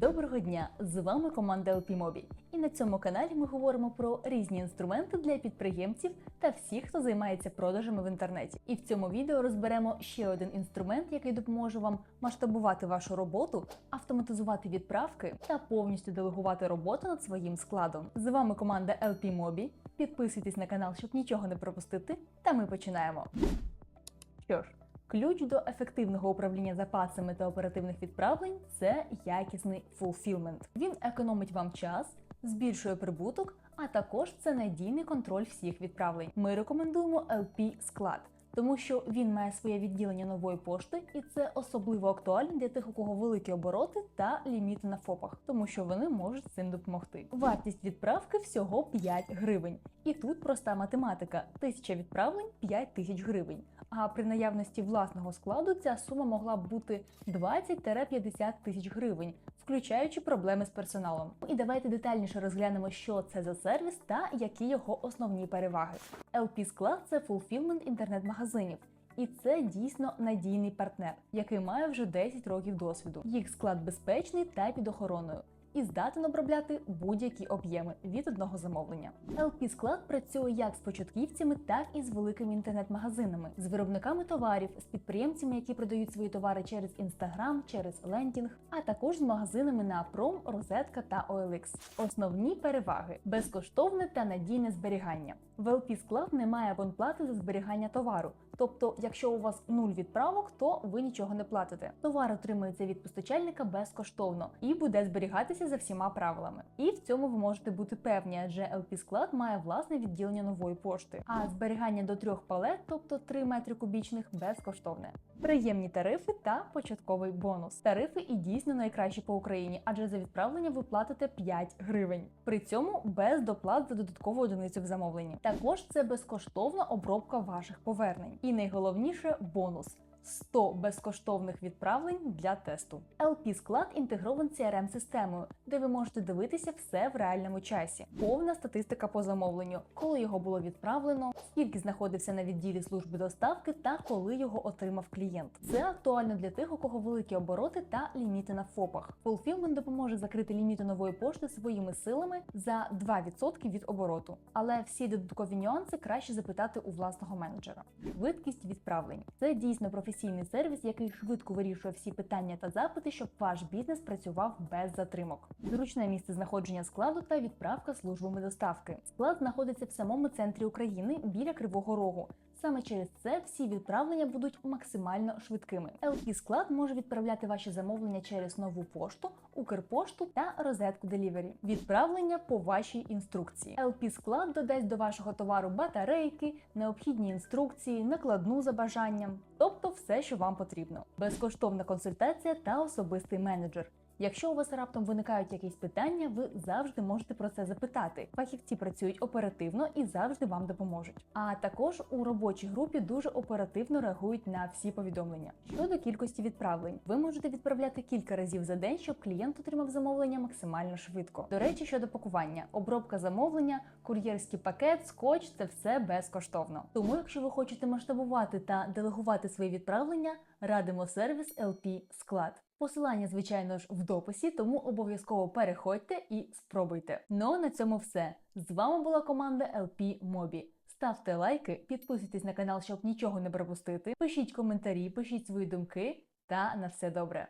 Доброго дня! З вами команда LP Mobi. І на цьому каналі ми говоримо про різні інструменти для підприємців та всіх, хто займається продажами в інтернеті. І в цьому відео розберемо ще один інструмент, який допоможе вам масштабувати вашу роботу, автоматизувати відправки та повністю делегувати роботу над своїм складом. З вами команда LP Mobi. Підписуйтесь на канал, щоб нічого не пропустити. Та ми починаємо. Що ж, ключ до ефективного управління запасами та оперативних відправлень це якісний фулфілмент. Він економить вам час, збільшує прибуток, а також це надійний контроль всіх відправлень. Ми рекомендуємо LP склад. Тому що він має своє відділення нової пошти, і це особливо актуально для тих, у кого великі обороти та ліміти на ФОПах, тому що вони можуть з цим допомогти. Вартість відправки всього 5 гривень. І тут проста математика: тисяча відправлень 5 тисяч гривень. А при наявності власного складу ця сума могла б бути 20-50 тисяч гривень, включаючи проблеми з персоналом. І давайте детальніше розглянемо, що це за сервіс та які його основні переваги. LP склад це фулфілмент інтернет-магазинів. І це дійсно надійний партнер, який має вже 10 років досвіду. Їх склад безпечний та під охороною і здатен обробляти будь-які об'єми від одного замовлення. LP склад працює як з початківцями, так і з великими інтернет-магазинами, з виробниками товарів, з підприємцями, які продають свої товари через Instagram, через лендінг, а також з магазинами на Пром, Розетка та OLX. Основні переваги: безкоштовне та надійне зберігання. В LP склад немає абонплати за зберігання товару. Тобто, якщо у вас нуль відправок, то ви нічого не платите. Товар отримується від постачальника безкоштовно і буде зберігатися за всіма правилами. І в цьому ви можете бути певні, адже LP склад має власне відділення нової пошти. А зберігання до трьох палет, тобто 3 метри кубічних, безкоштовне. Приємні тарифи та початковий бонус. Тарифи і дійсно найкращі по Україні, адже за відправлення ви платите 5 гривень. При цьому без доплат за додаткову одиницю в замовленні. Також це безкоштовна обробка ваших повернень. І найголовніше бонус. 100 безкоштовних відправлень для тесту. LP склад інтегрований crm системою де ви можете дивитися все в реальному часі. Повна статистика по замовленню, коли його було відправлено, скільки знаходився на відділі служби доставки та коли його отримав клієнт. Це актуально для тих, у кого великі обороти та ліміти на ФОПах. Fulfillment допоможе закрити ліміти нової пошти своїми силами за 2% від обороту. Але всі додаткові нюанси краще запитати у власного менеджера. Швидкість відправлень це дійсно професійний сервіс, який швидко вирішує всі питання та запити, щоб ваш бізнес працював без затримок. Зручне місце знаходження складу та відправка службами доставки. Склад знаходиться в самому центрі України біля Кривого Рогу. Саме через це всі відправлення будуть максимально швидкими. LP склад може відправляти ваші замовлення через нову пошту, Укрпошту та розетку Delivery. Відправлення по вашій інструкції. LP склад додасть до вашого товару батарейки, необхідні інструкції, накладну за бажанням, тобто все, що вам потрібно. Безкоштовна консультація та особистий менеджер. Якщо у вас раптом виникають якісь питання, ви завжди можете про це запитати. Фахівці працюють оперативно і завжди вам допоможуть. А також у робочій групі дуже оперативно реагують на всі повідомлення. Щодо кількості відправлень, ви можете відправляти кілька разів за день, щоб клієнт отримав замовлення максимально швидко. До речі, щодо пакування, обробка замовлення, кур'єрський пакет, скотч це все безкоштовно. Тому, якщо ви хочете масштабувати та делегувати свої відправлення, радимо сервіс LP Склад. Посилання, звичайно ж, в дописі, тому обов'язково переходьте і спробуйте. Ну а на цьому все. З вами була команда LP Mobi. Ставте лайки, підписуйтесь на канал, щоб нічого не пропустити. Пишіть коментарі, пишіть свої думки та на все добре.